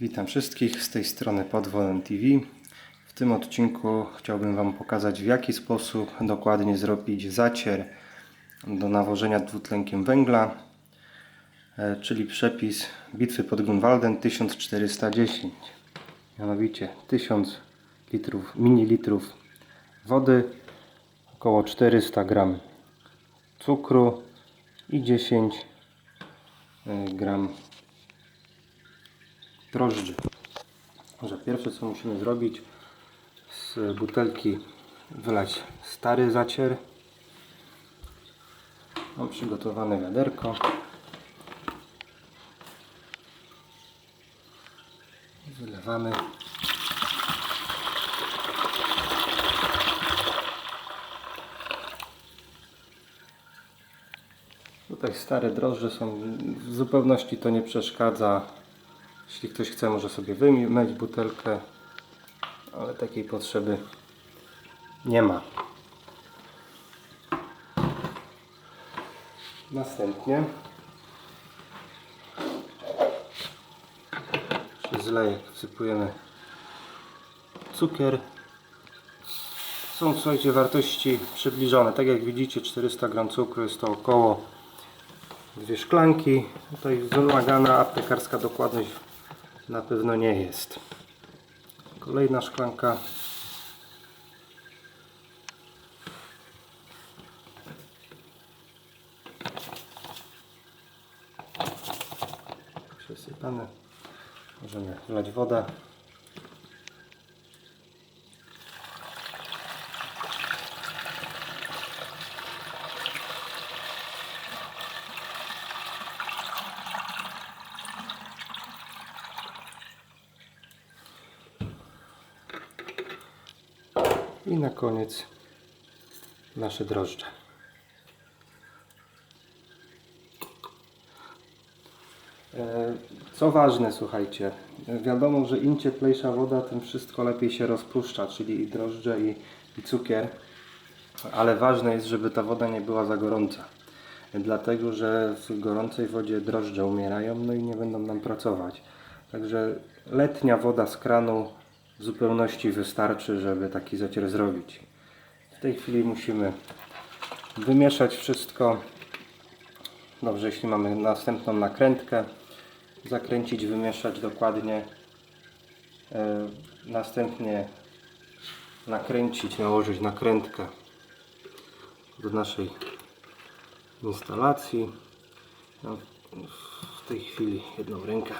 Witam wszystkich z tej strony Podwodem TV. W tym odcinku chciałbym Wam pokazać w jaki sposób dokładnie zrobić zacier do nawożenia dwutlenkiem węgla, e, czyli przepis bitwy pod Grunwaldem 1410. Mianowicie 1000 litrów, mililitrów wody, około 400 gram cukru i 10 e, gram drożdży. Że pierwsze co musimy zrobić z butelki wylać stary zacier. Mam przygotowane wiaderko. Wylewamy. Tutaj stare drożdże są, w zupełności to nie przeszkadza. Jeśli ktoś chce, może sobie wymyć butelkę, ale takiej potrzeby nie ma. Następnie przy zlejek wsypujemy cukier. Są słuchajcie wartości przybliżone. Tak jak widzicie 400 gram cukru jest to około dwie szklanki. Tutaj wymagana aptekarska dokładność na pewno nie jest. Kolejna szklanka. Przesypane. Możemy wlać wodę. I na koniec nasze drożdże. E, Co ważne, słuchajcie, wiadomo, że im cieplejsza woda, tym wszystko lepiej się rozpuszcza, czyli i drożdże, i, i cukier, ale ważne jest, żeby ta woda nie była za gorąca, dlatego, że w gorącej wodzie drożdże umierają, no i nie będą nam pracować. Także letnia woda z kranu w zupełności wystarczy, żeby taki zacier zrobić. W tej chwili musimy wymieszać wszystko. Dobrze, jeśli mamy następną nakrętkę, zakręcić, wymieszać dokładnie. E, następnie nakręcić, nałożyć nakrętkę do naszej instalacji. No, w tej chwili jedną rękę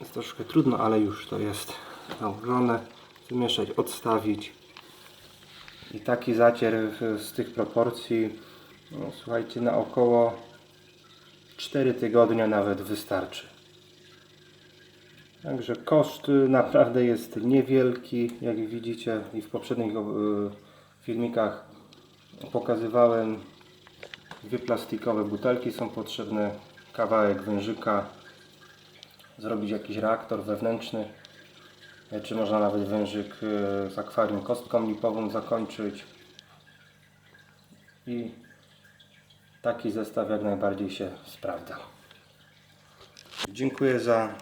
jest troszkę trudno, ale już to jest nałożone. Wymieszać, odstawić. I taki zacier z tych proporcji, no, słuchajcie, na około 4 tygodnie nawet wystarczy. Także koszt y, naprawdę jest niewielki. Jak widzicie i w poprzednich y, filmikach pokazywałem, dwie plastikowe butelki są potrzebne, kawałek wężyka, zrobić jakiś reaktor wewnętrzny, czy można nawet wężyk e, z akwarium kostką lipową zakończyć. I taki zestaw jak najbardziej się sprawdza. Dziękuję za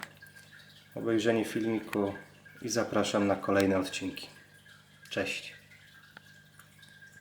obejrzenie filmiku i zapraszam na kolejne odcinki. Cześć.